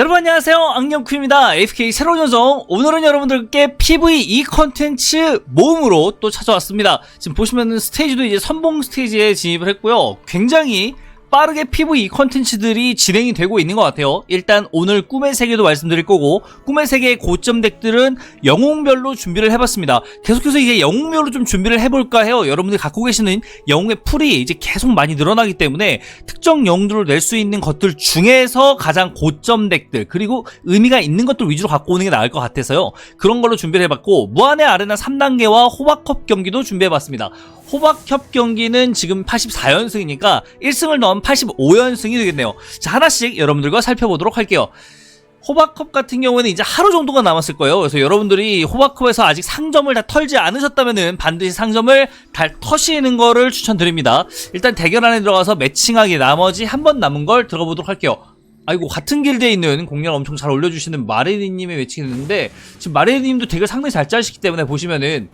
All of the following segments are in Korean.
여러분 안녕하세요. 악령쿠입니다. AFK 새로운 요정. 오늘은 여러분들께 PVE 컨텐츠 모음으로 또 찾아왔습니다. 지금 보시면은 스테이지도 이제 선봉 스테이지에 진입을 했고요. 굉장히 빠르게 PVE 컨텐츠들이 진행이 되고 있는 것 같아요. 일단 오늘 꿈의 세계도 말씀드릴 거고 꿈의 세계의 고점 덱들은 영웅별로 준비를 해봤습니다. 계속해서 이제 영웅별로 좀 준비를 해볼까 해요. 여러분들이 갖고 계시는 영웅의 풀이 이제 계속 많이 늘어나기 때문에 특정 영웅들을 낼 수 있는 것들 중에서 가장 고점 덱들 그리고 의미가 있는 것들 위주로 갖고 오는 게 나을 것 같아서요. 그런 걸로 준비를 해봤고 무한의 아레나 3단계와 호박컵 경기도 준비해봤습니다. 호박협 경기는 지금 84연승이니까 1승을 넣 으면 85연승이 되겠네요. 자, 하나씩 여러분들과 살펴보도록 할게요. 호박컵 같은 경우에는 이제 하루 정도가 남았을 거예요. 그래서 여러분들이 호박컵에서 아직 상점을 다 털지 않으셨다면은 반드시 상점을 다 터시는 거를 추천드립니다. 일단 대결 안에 들어가서 매칭하기 나머지 한 번 남은 걸 들어보도록 할게요. 아이고 같은 길드에 있는 공략 엄청 잘 올려주시는 마레니님의 매칭이 있는데 지금 마레니님도 대결 상당히 잘 짜시기 때문에 보시면은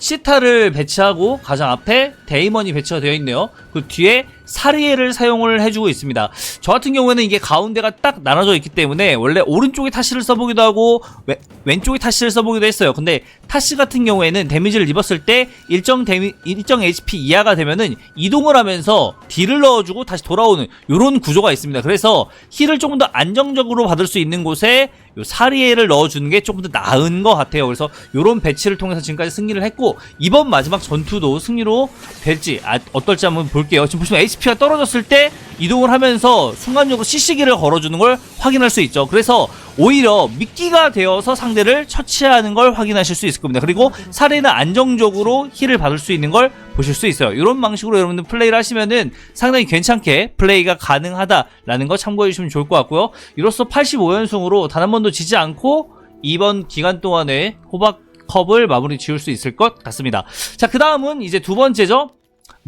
시타를 배치하고 가장 앞에 데이먼이 배치가 되어 있네요. 그 뒤에 사리에를 사용을 해주고 있습니다. 저 같은 경우에는 이게 가운데가 딱 나눠져 있기 때문에 원래 오른쪽에 타시를 써보기도 하고 왼, 왼쪽에 타시를 써보기도 했어요. 근데 타시 같은 경우에는 데미지를 입었을 때 일정 데미, 일정 HP 이하가 되면은 이동을 하면서 딜을 넣어주고 다시 돌아오는 이런 구조가 있습니다. 그래서 힐을 조금 더 안정적으로 받을 수 있는 곳에 요 사리에를 넣어주는 게 조금 더 나은 것 같아요. 그래서 이런 배치를 통해서 지금까지 승리를 했고 이번 마지막 전투도 승리로 될지 아, 어떨지 한번 볼게요. 지금 보시면 HP 가 떨어졌을 때 이동을 하면서 순간적으로 CC기를 걸어주는 걸 확인할 수 있죠. 그래서 오히려 미끼가 되어서 상대를 처치하는 걸 확인하실 수 있을 겁니다. 그리고 사례는 안정적으로 힐을 받을 수 있는 걸 보실 수 있어요. 이런 방식으로 여러분들 플레이를 하시면은 상당히 괜찮게 플레이가 가능하다라는 거 참고해 주시면 좋을 것 같고요. 이로써 85연승으로 단 한 번도 지지 않고 이번 기간 동안에 호박 컵을 마무리 지을 수 있을 것 같습니다. 자, 그 다음은 이제 두 번째죠.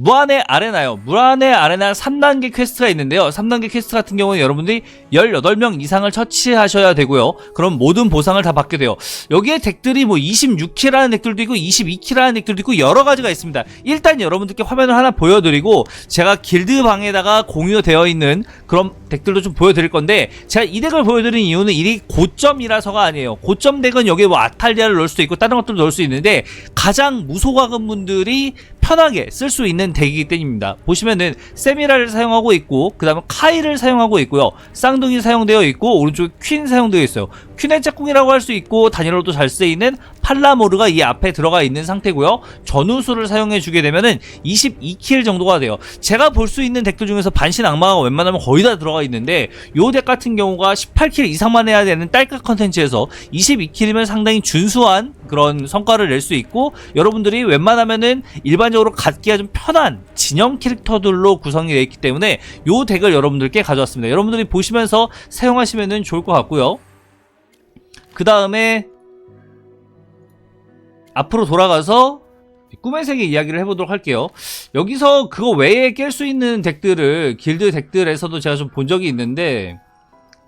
무한의 아레나요. 무한의 아레나 3단계 퀘스트가 있는데요. 3단계 퀘스트 같은 경우는 여러분들이 18명 이상을 처치하셔야 되고요. 그럼 모든 보상을 다 받게 돼요. 여기에 덱들이 뭐 26키라는 덱들도 있고 22키라는 덱들도 있고 여러 가지가 있습니다. 일단 여러분들께 화면을 하나 보여드리고 제가 길드 방에다가 공유되어 있는 그런 덱들도 좀 보여드릴 건데 제가 이 덱을 보여드린 이유는 이 고점이라서가 아니에요. 고점 덱은 여기에 뭐 아탈리아를 넣을 수도 있고 다른 것들도 넣을 수 있는데 가장 무소가금 분들이 편하게 쓸 수 있는 덱이기 때문입니다. 보시면은 세미라를 사용하고 있고 그 다음에 카이를 사용하고 있고요. 쌍둥이 사용되어 있고 오른쪽에 퀸 사용되어 있어요. 퀸의 짝꿍이라고 할 수 있고 단일로도 잘 쓰이는 팔라모르가 이 앞에 들어가 있는 상태고요. 전우수를 사용해 주게 되면은 22킬 정도가 돼요. 제가 볼 수 있는 덱들 중에서 반신 악마가 웬만하면 거의 다 들어가 있는데 요 덱 같은 경우가 18킬 이상만 해야 되는 딸깍 컨텐츠에서 22킬이면 상당히 준수한 그런 성과를 낼 수 있고 여러분들이 웬만하면은 일반적으로 갖기가 좀 편한 진영 캐릭터들로 구성이 되어 있기 때문에 요 덱을 여러분들께 가져왔습니다. 여러분들이 보시면서 사용하시면은 좋을 것 같고요. 그 다음에 앞으로 돌아가서 꿈의 세계 이야기를 해보도록 할게요. 여기서 그거 외에 깰 수 있는 덱들을 길드 덱들에서도 제가 좀 본 적이 있는데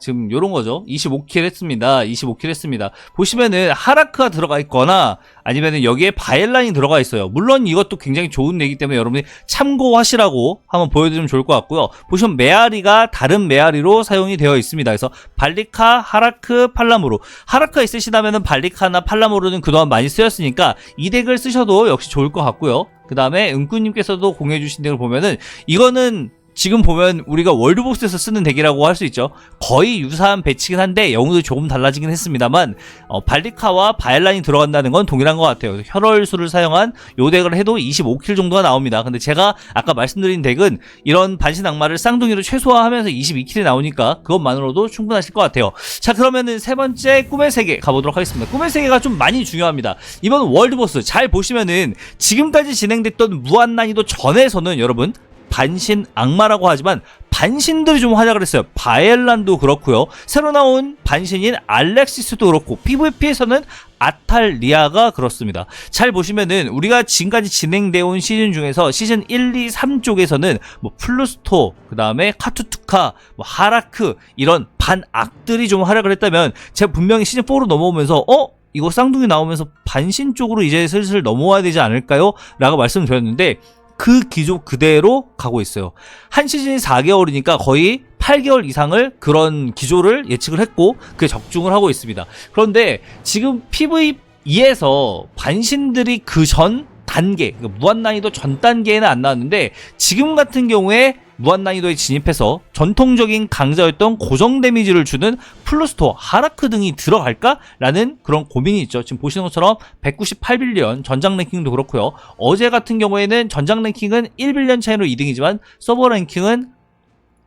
지금 요런 거죠. 25킬 했습니다. 25킬 했습니다. 보시면은 하라크가 들어가 있거나 아니면은 여기에 바엘란이 들어가 있어요. 물론 이것도 굉장히 좋은 얘기 때문에 여러분이 참고하시라고 한번 보여드리면 좋을 것 같고요. 보시면 메아리가 다른 메아리로 사용이 되어 있습니다. 그래서 발리카, 하라크, 팔라모르. 하라크가 있으시다면은 발리카나 팔라모르는 그동안 많이 쓰였으니까 이 덱을 쓰셔도 역시 좋을 것 같고요. 그 다음에 은꾸님께서도 공유해주신 덱을 보면은 이거는 지금 보면 우리가 월드복스에서 쓰는 덱이라고 할 수 있죠. 거의 유사한 배치긴 한데 영웅들이 조금 달라지긴 했습니다만 어, 발리카와 바엘란이 들어간다는 건 동일한 것 같아요. 혈월수를 사용한 요 덱을 해도 25킬 정도가 나옵니다. 근데 제가 아까 말씀드린 덱은 이런 반신 악마를 쌍둥이로 최소화하면서 22킬이 나오니까 그것만으로도 충분하실 것 같아요. 자 그러면은 세 번째 꿈의 세계 가보도록 하겠습니다. 꿈의 세계가 좀 많이 중요합니다. 이번 월드보스 잘 보시면은 지금까지 진행됐던 무한 난이도 전에서는 여러분 반신 악마라고 하지만 반신들이 좀 활약을 했어요. 바엘란도 그렇고요. 새로 나온 반신인 알렉시스도 그렇고 PVP에서는 아탈리아가 그렇습니다. 잘 보시면은 우리가 지금까지 진행되어 온 시즌 중에서 시즌 1, 2, 3 쪽에서는 뭐 플루스토, 그 다음에 카투투카, 뭐 하라크 이런 반악들이 좀 활약을 했다면 제가 분명히 시즌 4로 넘어오면서 어? 이거 쌍둥이 나오면서 반신 쪽으로 이제 슬슬 넘어와야 되지 않을까요? 라고 말씀드렸는데 그 기조 그대로 가고 있어요. 한 시즌이 4개월이니까 거의 8개월 이상을 그런 기조를 예측을 했고 그에 적중을 하고 있습니다. 그런데 지금 PVE에서 반신들이 그 전 단계, 그 무한 난이도 전 단계에는 안 나왔는데 지금 같은 경우에 무한 난이도에 진입해서 전통적인 강자였던 고정 데미지를 주는 플루스토어, 하라크 등이 들어갈까라는 그런 고민이 있죠. 지금 보시는 것처럼 198빌리언 전장 랭킹도 그렇고요. 어제 같은 경우에는 전장 랭킹은 1빌리언 차이로 2등이지만 서버 랭킹은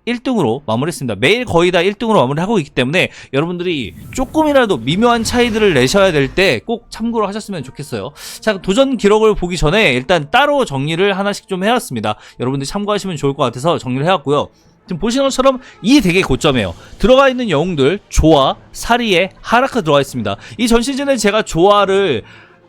1등으로 마무리했습니다. 매일 거의 다 1등으로 마무리하고 있기 때문에 여러분들이 조금이라도 미묘한 차이들을 내셔야 될 때 꼭 참고를 하셨으면 좋겠어요. 자, 도전 기록을 보기 전에 일단 따로 정리를 하나씩 좀 해왔습니다. 여러분들 참고하시면 좋을 것 같아서 정리를 해왔고요. 지금 보시는 것처럼 이 덱의 고점이에요. 들어가 있는 영웅들 조화, 사리에 하라크 들어가 있습니다. 이 전 시즌에 제가 조화를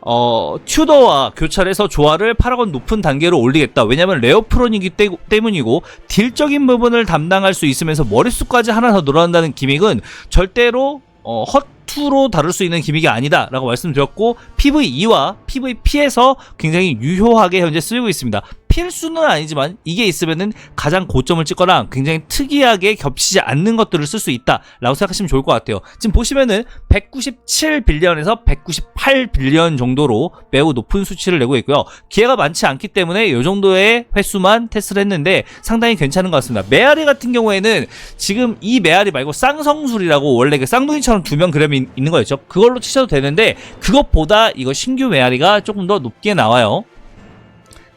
어, 튜더와 교차해서 조화를 파라곤 높은 단계로 올리겠다. 왜냐면 레어프론이기 때, 때문이고 딜적인 부분을 담당할 수 있으면서 머릿수까지 하나 더 늘어난다는 기믹은 절대로 어, 헛투로 다룰 수 있는 기믹이 아니다 라고 말씀드렸고 PVE와 PVP에서 굉장히 유효하게 현재 쓰이고 있습니다. 필수는 아니지만 이게 있으면은 가장 고점을 찍거나 굉장히 특이하게 겹치지 않는 것들을 쓸 수 있다라고 생각하시면 좋을 것 같아요. 지금 보시면은 197빌리언에서 198빌리언 정도로 매우 높은 수치를 내고 있고요. 기회가 많지 않기 때문에 이 정도의 횟수만 테스트를 했는데 상당히 괜찮은 것 같습니다. 메아리 같은 경우에는 지금 이 메아리 말고 쌍성술이라고 원래 그 쌍둥이처럼 두 명 그램이 있는 거였죠. 그걸로 치셔도 되는데 그것보다 이거 신규 메아리가 조금 더 높게 나와요.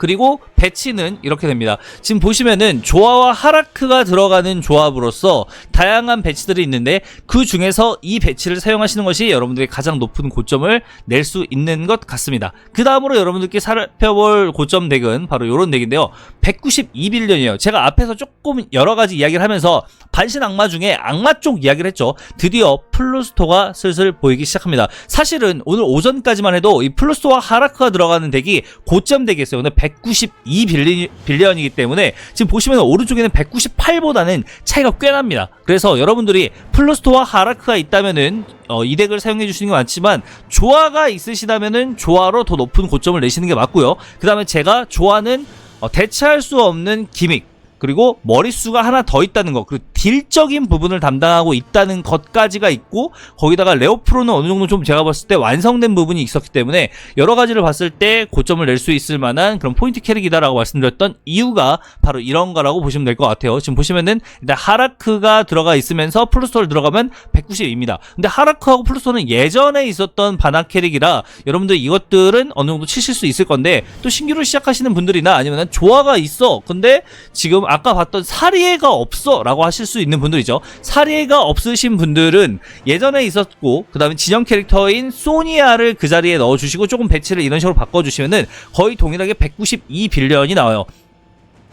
그리고 배치는 이렇게 됩니다. 지금 보시면은 조화와 하라크가 들어가는 조합으로서 다양한 배치들이 있는데 그 중에서 이 배치를 사용하시는 것이 여러분들이 가장 높은 고점을 낼 수 있는 것 같습니다. 그 다음으로 여러분들께 살펴볼 고점 덱은 바로 이런 덱인데요. 192빌리언이에요. 제가 앞에서 조금 여러 가지 이야기를 하면서 반신 악마 중에 악마 쪽 이야기를 했죠. 드디어 플루스토가 슬슬 보이기 시작합니다. 사실은 오늘 오전까지만 해도 이 플루스토와 하라크가 들어가는 덱이 고점 덱이었어요. 근데 192 빌리언이기 때문에 지금 보시면 오른쪽에는 198보다는 차이가 꽤 납니다. 그래서 여러분들이 플루스토와 하라크가 있다면은 어, 이 덱을 사용해 주시는 게 맞지만 조화가 있으시다면은 조화로 더 높은 고점을 내시는 게 맞고요. 그 다음에 제가 조화는 어, 대체할 수 없는 기믹 그리고 머릿수가 하나 더 있다는 것, 그리고 딜적인 부분을 담당하고 있다는 것까지가 있고, 거기다가 레오프로는 어느 정도 좀 제가 봤을 때 완성된 부분이 있었기 때문에, 여러 가지를 봤을 때 고점을 낼 수 있을 만한 그런 포인트 캐릭이다라고 말씀드렸던 이유가 바로 이런 거라고 보시면 될 것 같아요. 지금 보시면은, 일단 하라크가 들어가 있으면서 플루스토를 들어가면 190입니다. 근데 하라크하고 플루스토는 예전에 있었던 반학 캐릭이라, 여러분들 이것들은 어느 정도 치실 수 있을 건데, 또 신규로 시작하시는 분들이나 아니면 조화가 있어. 근데 지금 아까 봤던 사리에가 없어 라고 하실 수 있는 분들이죠. 사리에가 없으신 분들은 예전에 있었고 그 다음에 진영 캐릭터인 소니아를 그 자리에 넣어주시고 조금 배치를 이런 식으로 바꿔주시면은 거의 동일하게 192빌리언이 나와요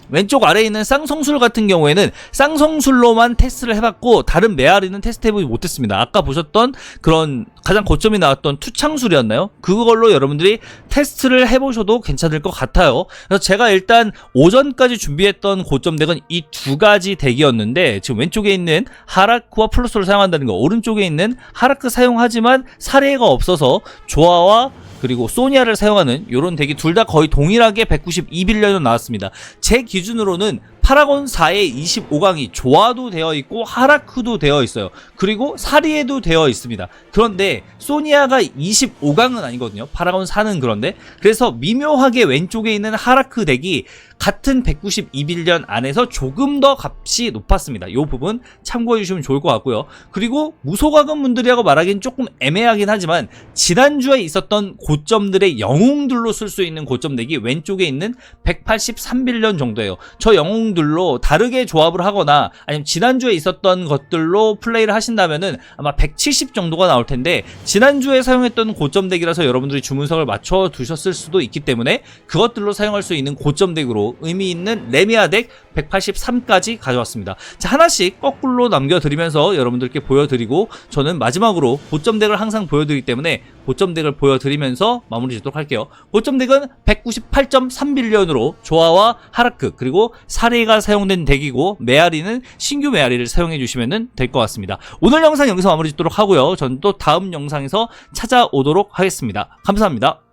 왼쪽 아래에 있는 쌍성술 같은 경우에는 쌍성술로만 테스트를 해봤고 다른 메아리는 테스트 해보지 못했습니다. 아까 보셨던 그런 가장 고점이 나왔던 투창술이었나요? 그걸로 여러분들이 테스트를 해보셔도 괜찮을 것 같아요. 그래서 제가 일단 오전까지 준비했던 고점 덱은 이 두 가지 덱이었는데 지금 왼쪽에 있는 하라크와 플루스를 사용한다는 거 오른쪽에 있는 하라크 사용하지만 사례가 없어서 조화와 그리고 소니아를 사용하는 이런 덱이 둘 다 거의 동일하게 192빌리언으로 나왔습니다. 제 기준으로는 파라곤 4의 25강이 조화도 되어 있고 하라크도 되어 있어요. 그리고 사리에도 되어 있습니다. 그런데 소니아가 25강은 아니거든요. 파라곤 4는 그런데 그래서 미묘하게 왼쪽에 있는 하라크 덱이 같은 192빌리언 안에서 조금 더 값이 높았습니다. 이 부분 참고해 주시면 좋을 것 같고요. 그리고 무소가금 분들이라고 말하기는 조금 애매하긴 하지만 지난주에 있었던 고점들의 영웅들로 쓸 수 있는 고점 덱이 왼쪽에 있는 183빌리언 정도예요. 저 영웅들로 다르게 조합을 하거나 아니면 지난주에 있었던 것들로 플레이를 하신다면은 아마 170 정도가 나올 텐데 지난주에 사용했던 고점 덱이라서 여러분들이 주문석을 맞춰 두셨을 수도 있기 때문에 그것들로 사용할 수 있는 고점 덱으로 의미 있는 레미아 덱 183까지 가져왔습니다. 자, 하나씩 거꾸로 남겨드리면서 여러분들께 보여드리고 저는 마지막으로 고점 덱을 항상 보여드리기 때문에 고점 덱을 보여드리면서 마무리 짓도록 할게요. 고점 덱은 198.3빌리언으로 조화와 하라크 그리고 사레가 사용된 덱이고 메아리는 신규 메아리를 사용해 주시면 될 것 같습니다. 오늘 영상 여기서 마무리 짓도록 하고요. 전또 다음 영상에서 찾아오도록 하겠습니다. 감사합니다.